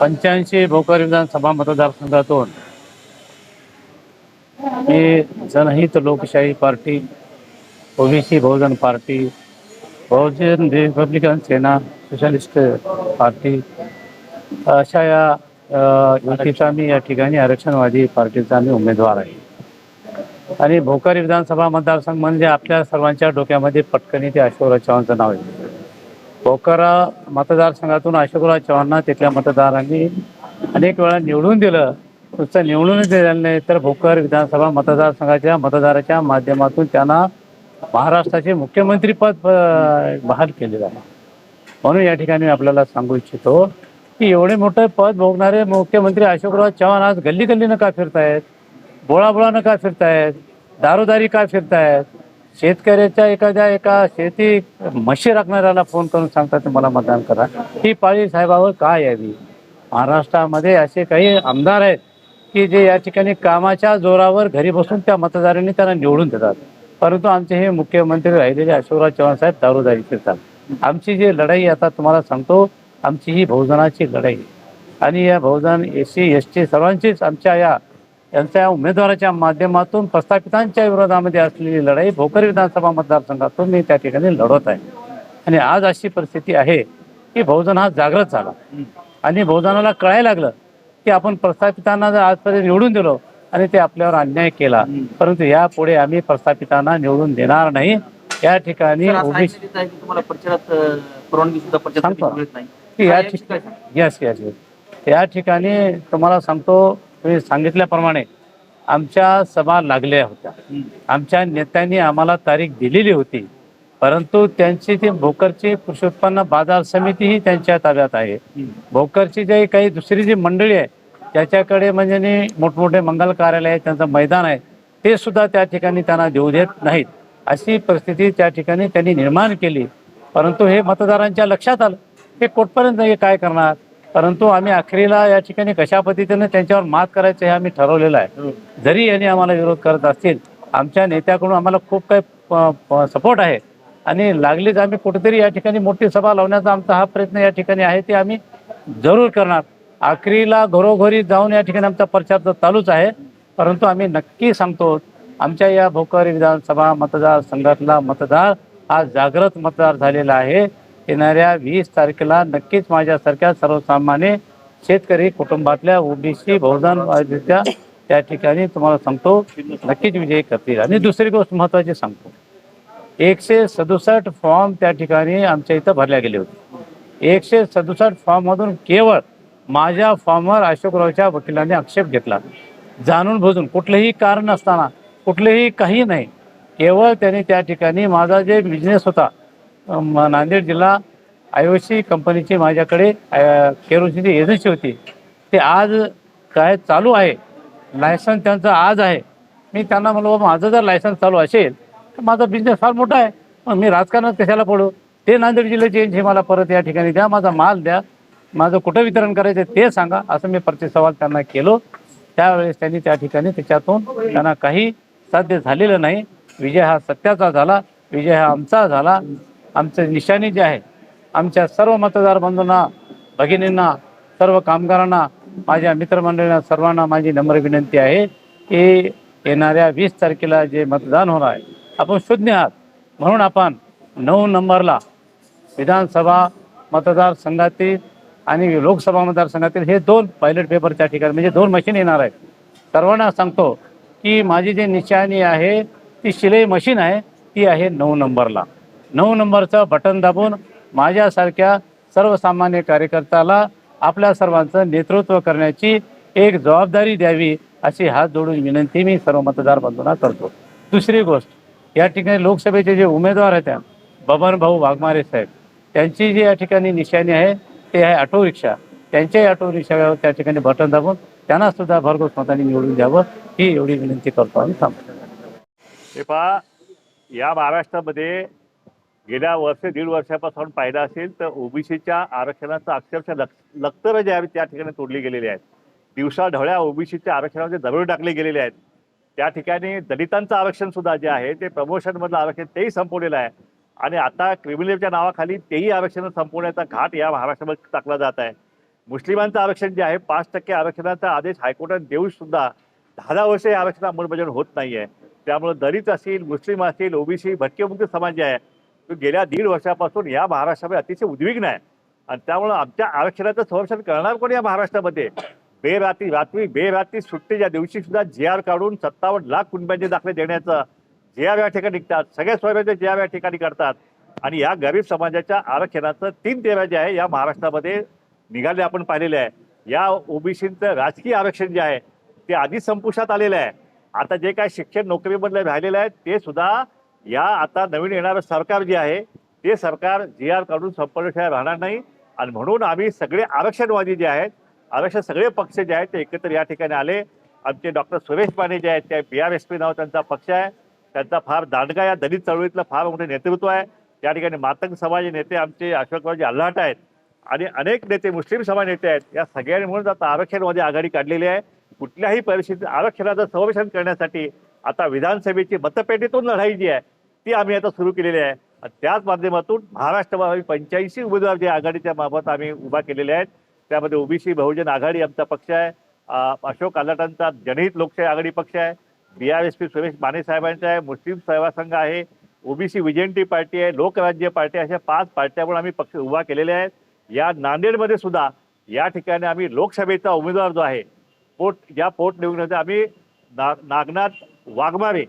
पंच्याऐंशी भोकर विधानसभा मतदारसंघातून मी Janhit Lokshahi party OBC Bahujan party Bahujan Republican Sena Socialist Party अशा या युतीचा मी या ठिकाणी आरक्षणवादी पार्टीचा मी उमेदवार आहे. आणि भोकर विधानसभा मतदारसंघ म्हणजे आपल्या सर्वांच्या डोक्यामध्ये पटकनी ते अशोक चव्हाणचं नाव आहे भोकरा मतदारसंघातून अशोकराव चव्हाणना तिथल्या मतदारांनी अनेक वेळा निवडून दिलं. नुसतं निवडूनच दिलेलं नाही तर भोकर विधानसभा मतदारसंघाच्या मतदाराच्या माध्यमातून त्यांना महाराष्ट्राचे मुख्यमंत्रीपद बहाल केलेलं आहे म्हणून या ठिकाणी मी आपल्याला सांगू इच्छितो की एवढे मोठं पद भोगणारे मुख्यमंत्री अशोकराव चव्हाण आज गल्ली गल्लीनं का फिरतायत? बोळाबोळानं का फिरतायत? दारोदारी का फिरतायत? शेतकऱ्याच्या एखाद्या एका शेती म्हशी राखणाऱ्याला फोन करून सांगतात मला मतदान करा. ही पाळी साहेबावर का यावी? महाराष्ट्रामध्ये असे काही आमदार आहेत की जे या ठिकाणी कामाच्या जोरावर घरी बसून त्या मतदारांनी त्यांना निवडून देतात. परंतु आमचे हे मुख्यमंत्री राहिलेले अशोकराव चव्हाण साहेब दारोदारी फिरतात आमची जी लढाई आता तुम्हाला सांगतो आमची ही बहुजनाची लढाई. आणि या बहुजन एस सी एस टी सर्वांचीच आमच्या या यांच्या उमेदवाराच्या माध्यमातून प्रस्थापितांच्या विरोधामध्ये असलेली लढाई भोकर विधानसभा मतदारसंघातून मी त्या ठिकाणी लढवत आहे. आणि आज अशी परिस्थिती आहे की बहुजन हा जागृत झाला. आणि बहुजनाला कळायला लागलं की आपण प्रस्थापितांना जर आजपर्यंत निवडून दिलो आणि ते आपल्यावर अन्याय केला परंतु यापुढे आम्ही प्रस्थापितांना निवडून देणार नाही. या ठिकाणी या ठिकाणी तुम्हाला सांगतो तुम्ही सांगितल्याप्रमाणे आमच्या सभा लागल्या होत्या. आमच्या नेत्यांनी आम्हाला तारीख दिलेली होती. परंतु त्यांची ती भोकरची कृषी उत्पन्न बाजार समिती ही त्यांच्या ताब्यात आहे. भोकरची जी काही दुसरी जी मंडळी आहे त्याच्याकडे म्हणजे मोठमोठे मंगल कार्यालय त्यांचं मैदान आहे ते सुद्धा त्या ठिकाणी त्यांना देऊ देत नाहीत. अशी परिस्थिती त्या ठिकाणी त्यांनी निर्माण केली. परंतु हे मतदारांच्या लक्षात आलं हे कुठपर्यंत हे काय करणार? परंतु आम्ही अखेरीला या ठिकाणी कशा पद्धतीने त्यांच्यावर मात करायचं हे आम्ही ठरवलेलं आहे. हो. जरी यांनी आम्हाला विरोध करत असतील आमच्या नेत्याकडून आम्हाला खूप काही सपोर्ट आहे. आणि लागलीच आम्ही कुठेतरी या ठिकाणी मोठी सभा लावण्याचा आमचा हा प्रयत्न या ठिकाणी आहे ते आम्ही जरूर करणार. आखरीला घरोघरी जाऊन या ठिकाणी आमचा प्रचार तर चालूच आहे. परंतु आम्ही नक्की सांगतो आमच्या या भोकर विधानसभा मतदारसंघातला मतदार हा जागृत मतदार झालेला आहे. येणाऱ्या वीस तारखेला नक्कीच माझ्यासारख्या सर्वसामान्य शेतकरी कुटुंबातल्या ओबीसी बहुजन त्या ठिकाणी तुम्हाला सांगतो नक्कीच विजय करतील. आणि दुसरी गोष्ट महत्वाची सांगतो. एकशे सदुसष्ट फॉर्म त्या ठिकाणी आमच्या इथं भरल्या गेले होते. एकशे सदुसष्ट फॉर्ममधून केवळ माझ्या फॉर्मवर अशोकरावच्या वकिलांनी आक्षेप घेतला. जाणून बुजून कुठलंही कारण नसताना कुठलेही काही नाही केवळ त्यांनी त्या ठिकाणी माझा जे बिझनेस होता नांदेड जिल्हा आयोशी कंपनीची माझ्याकडे केरोसिनची एजन्सी होती. ते आज काय चालू आहे लायसन्स त्यांचं आज आहे. मी त्यांना म्हणलो माझं जर लायसन्स चालू असेल तर माझा बिझनेस फार मोठा आहे. मग मी राजकारणात कशाला पडू? ते नांदेड जिल्ह्याचे एजन्सी मला परत या ठिकाणी द्या माझा माल द्या. माझं कुठं वितरण करायचं ते सांगा. असं मी प्रतिसवाल त्यांना केलो. त्यावेळेस त्यांनी त्या ठिकाणी त्याच्यातून त्यांना काही साध्य झालेलं नाही. विजय हा सत्याचा झाला. विजय हा आमचा झाला. आमचं निशाणी जे आहे आमच्या सर्व मतदार बंधूंना भगिनींना सर्व कामगारांना माझ्या मित्रमंडळींना सर्वांना माझी नम्र विनंती आहे की येणाऱ्या वीस तारखेला जे मतदान होणार आहे आपण शून्य आहात. म्हणून आपण नऊ नंबरला विधानसभा मतदारसंघातील आणि लोकसभा मतदारसंघातील हे दोन पायलट पेपर त्या ठिकाणी म्हणजे दोन मशीन येणार आहेत. सर्वांना सांगतो की माझी जी निशाणी आहे ती शिलाई मशीन आहे ती आहे नऊ नंबरला. नऊ नंबरचं बटन दाबून माझ्यासारख्या सर्वसामान्य कार्यकर्त्याला आपल्या सर्वांचं नेतृत्व करण्याची एक जबाबदारी द्यावी अशी हात जोडून विनंती मी सर्व मतदार बंधूंना करतो. दुसरी गोष्ट या ठिकाणी लोकसभेचे जे उमेदवार आहेत बबन भाऊ वाघमारे साहेब त्यांची जी या ठिकाणी निशाणी आहे ते आहे ऑटो रिक्षा त्यांच्याही ऑटो रिक्षावर त्या ठिकाणी बटन दाबून त्यांना सुद्धा भरघोस मताने निवडून द्यावं ही एवढी विनंती करतो आम्ही थांबतो. हे पहा या महाराष्ट्रामध्ये गेल्या वर्ष दीड वर्षापासून पाहिलं असेल तर ओबीसीच्या आरक्षणाचं अक्षरशः लक लक्तर जे आहे त्या ठिकाणी तोडली गेलेली आहेत. दिवसा ढवळ्या ओबीसीच्या आरक्षणामध्ये दरोडे टाकले गेलेले आहेत. त्या ठिकाणी दलितांचं आरक्षण सुद्धा जे आहे ते प्रमोशनमधलं आरक्षण तेही संपवलेलं आहे. आणि आता क्रिमिनलच्या नावाखाली तेही आरक्षण संपवण्याचा घाट या महाराष्ट्रामध्ये टाकला जात आहे. मुस्लिमांचं आरक्षण जे आहे पाच टक्के आरक्षणाचा आदेश हायकोर्टात देऊन सुद्धा दहा दहा वर्ष हे आरक्षण अंमलबजावणी होत नाही आहे त्यामुळे दलित असतील मुस्लिम असतील ओबीसी भटकेमुक्त समाज जे आहे गेल्या दीड वर्षापासून या महाराष्ट्रामध्ये अतिशय उद्विग्न आहे. आणि त्यामुळं आमच्या आरक्षणाचं संरक्षण करणार कोण या महाराष्ट्रामध्ये? बेरात्री रात्री बेरात्री सुट्टीच्या दिवशी सुद्धा जे आर काढून सत्तावन्न लाख कुटुंबांचे दाखले देण्याचं जे आर या ठिकाणी निघतात. सगळ्या स्वयंचे जे आर या ठिकाणी करतात. आणि या गरीब समाजाच्या आरक्षणाचं तीन तेरा जे आहे या महाराष्ट्रामध्ये निघाले आपण पाहिलेले आहे. या ओबीसीचं राजकीय आरक्षण जे आहे ते आधीच संपुष्टात आलेलं आहे. आता जे काय शिक्षण नोकरीमधलं राहिलेलं आहे ते सुद्धा या आता नवीन येणारं सरकार जे आहे ते सरकार जी आर काढून संपल्याशिवाय राहणार नाही. आणि म्हणून आम्ही सगळे आरक्षणवादी जे आहेत आरक्षण सगळे पक्ष जे आहेत ते एकत्र या ठिकाणी आले. आमचे डॉक्टर सुरेश पाने जे आहेत ते बी आर एस पी नाव त्यांचा पक्ष आहे. त्यांचा फार दांडगा या दलित चळवळीतलं फार मोठे नेतृत्व आहे. त्या ठिकाणी मातंग समाज नेते आमचे अशोकरावजी अल्लाट आहेत. आणि अनेक नेते मुस्लिम समाज नेते आहेत. या सगळ्यांनी म्हणून आता आरक्षणवादी आघाडी काढलेली आहे. कुठल्याही परिस्थितीत आरक्षणाचं संरक्षण करण्यासाठी आता विधानसभेची मतपेटीतून लढाई जी आहे ती आम्ही आता सुरू केलेली आहे. त्याच माध्यमातून महाराष्ट्रामध्ये पंच्याऐंशी उमेदवार जे आघाडीच्या बाबत आम्ही उभा केलेले आहेत त्यामध्ये ओबीसी बहुजन आघाडी आमचा पक्ष आहे अशोक आलाटांचा जनहित लोकशाही आघाडी पक्ष आहे B R S P Suresh Mane साहेबांचा आहे मुस्लिम सेवा संघ आहे ओबीसी विजेंटी पार्टी आहे लोकराज्य पार्टी अशा पाच पार्ट्यावर आम्ही पक्ष उभा केलेले आहेत. या नांदेडमध्ये सुद्धा या ठिकाणी आम्ही लोकसभेचा उमेदवार जो आहे पोट या पोटनिवडणुकीमध्ये आम्ही ना नागनाथ वाघमारे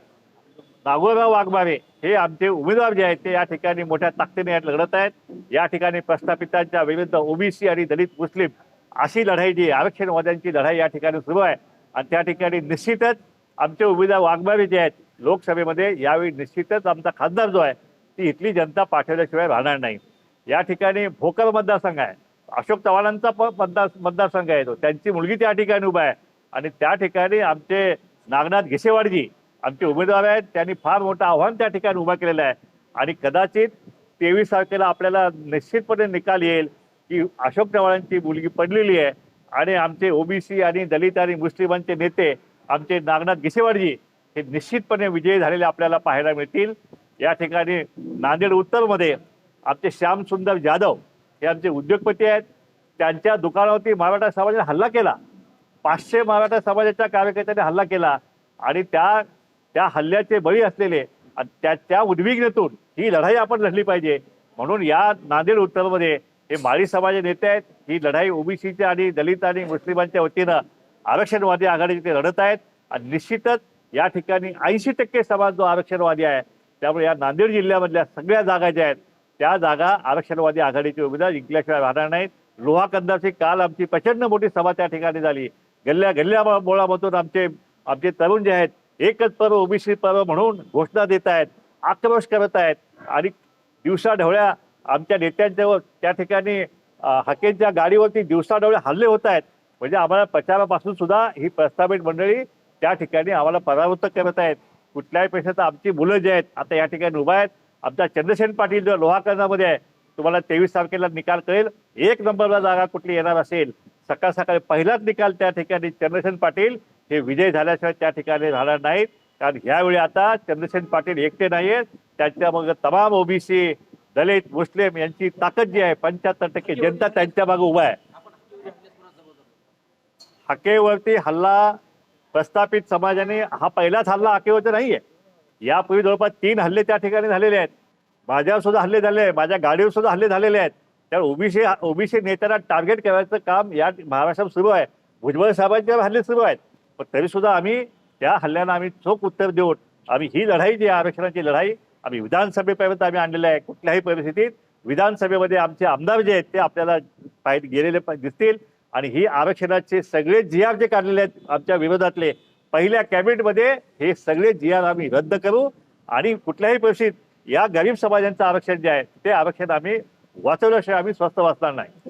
नागोराव वाघमारे हे आमचे उमेदवार जे आहेत ते या ठिकाणी मोठ्या ताकदीने यात लढत आहेत. या ठिकाणी प्रस्थापितांच्या विरुद्ध ओबीसी आणि दलित मुस्लिम अशी लढाई जी आरक्षणवाद्यांची लढाई या ठिकाणी सुरू आहे. आणि त्या ठिकाणी निश्चितच आमचे उमेदवार वाघमारे जे आहेत लोकसभेमध्ये यावेळी निश्चितच आमचा खासदार जो आहे ती इथली जनता पाठवल्याशिवाय राहणार नाही. या ठिकाणी भोकर मतदारसंघ आहे. अशोक चव्हाणांचा पण मतदार मतदारसंघ आहे तो. त्यांची मुलगी त्या ठिकाणी उभा आहे. आणि त्या ठिकाणी आमचे नागनाथ घिसेवाडजी आमचे उमेदवार आहेत त्यांनी फार मोठं आव्हान त्या ठिकाणी उभा केलेलं आहे. आणि कदाचित तेवीस तारखेला आपल्याला निश्चितपणे निकाल येईल की अशोक चव्हाणांची मुलगी पडलेली आहे. आणि आमचे ओबीसी आणि दलित आणि मुस्लिमांचे नेते आमचे नागनाथ गिसेवाडजी हे निश्चितपणे विजयी झालेले आपल्याला पाहायला मिळतील. या ठिकाणी नांदेड उत्तरमध्ये आमचे श्यामसुंदर जाधव हे आमचे उद्योगपती आहेत. त्यांच्या दुकानावरती मराठा समाजाने हल्ला केला. पाचशे मराठा समाजाच्या कार्यकर्त्यांनी हल्ला केला आणि त्या त्या हल्ल्याचे बळी असलेले त्या त्या उद्विग्नतून ही लढाई आपण लढली पाहिजे. म्हणून या नांदेड उत्तरमध्ये हे माळी समाज नेते आहेत ही लढाई ओबीसीच्या आणि दलित आणि मुस्लिमांच्या वतीनं आरक्षणवादी आघाडीचे ते लढत आहेत आणि निश्चितच या ठिकाणी ऐंशी टक्के समाज जो आरक्षणवादी आहे त्यामुळे या नांदेड जिल्ह्यामधल्या सगळ्या जागा ज्या आहेत त्या जागा आरक्षणवादी आघाडीचे उमेदवार जिंकल्याशिवाय राहणार नाहीत. लोहा कंदाची काल आमची प्रचंड मोठी सभा त्या ठिकाणी झाली. गल्ल्या गल्ल्या बोळामधून आमचे आमचे तरुण जे आहेत एकच पर्व ओबीसी पर्व म्हणून घोषणा देत आहेत आक्रोश करत आहेत. आणि दिवसाढवळ्या आमच्या नेत्यांच्यावर त्या ठिकाणी अं, हकेच्या गाडीवरती दिवसाढवळे हल्ले होत आहेत. म्हणजे आम्हाला प्रचारापासून सुद्धा ही प्रस्थापित मंडळी त्या ठिकाणी आम्हाला परावृत्त करत आहेत. कुठल्याही पेक्षाचं आमची मुलं जे आहेत आता या ठिकाणी उभा आहेत. आमचा चंद्रसेन पाटील जो लोहाकरणामध्ये आहे तुम्हाला तेवीस तारखेला निकाल कळेल. एक नंबरला जागा कुठली येणार असेल? सकाळ सकाळी पहिलाच निकाल त्या ठिकाणी चंद्रसेन पाटील. हे विजय झाल्याशिवाय त्या ठिकाणी राहणार नाहीत. कारण ह्यावेळी आता चंद्रसेन पाटील एकटे नाहीयेत त्यांच्या मग तमाम ओबीसी दलित मुस्लिम यांची ताकद जी आहे पंच्याहत्तर टक्के जनता त्यांच्या मागे उभा आहे. हकेवरती हल्ला प्रस्थापित समाजाने हा पहिलाच हल्ला हकेवरती नाहीये. यापूर्वी जवळपास तीन हल्ले त्या ठिकाणी झालेले आहेत. माझ्यावर सुद्धा हल्ले झाले आहेत. माझ्या गाडीवर सुद्धा हल्ले झालेले आहेत. त्यामुळे ओबीसी ओबीसी नेत्यांना टार्गेट करायचं काम या महाराष्ट्रात सुरू आहे. भुजबळ साहेबांच्यावर हल्ले सुरू आहेत. पण तरी सुद्धा आम्ही त्या हल्ल्यांना आम्ही चोख उत्तर देऊन आम्ही ही लढाई जी आरक्षणाची लढाई आम्ही विधानसभेपर्यंत आम्ही आणलेलं आहे. कुठल्याही परिस्थितीत विधानसभेमध्ये आमचे आमदार जे आहेत ते आपल्याला पाहिजे गेलेले दिसतील. आणि ही आरक्षणाचे सगळे जी आर जे काढलेले आहेत आमच्या विरोधातले पहिल्या कॅबिनेटमध्ये हे सगळे जी आर आम्ही रद्द करू. आणि कुठल्याही परिस्थितीत या गरीब समाजांचं आरक्षण जे आहे ते आरक्षण आम्ही वाचवल्याशिवाय आम्ही स्वस्त वाचणार नाही.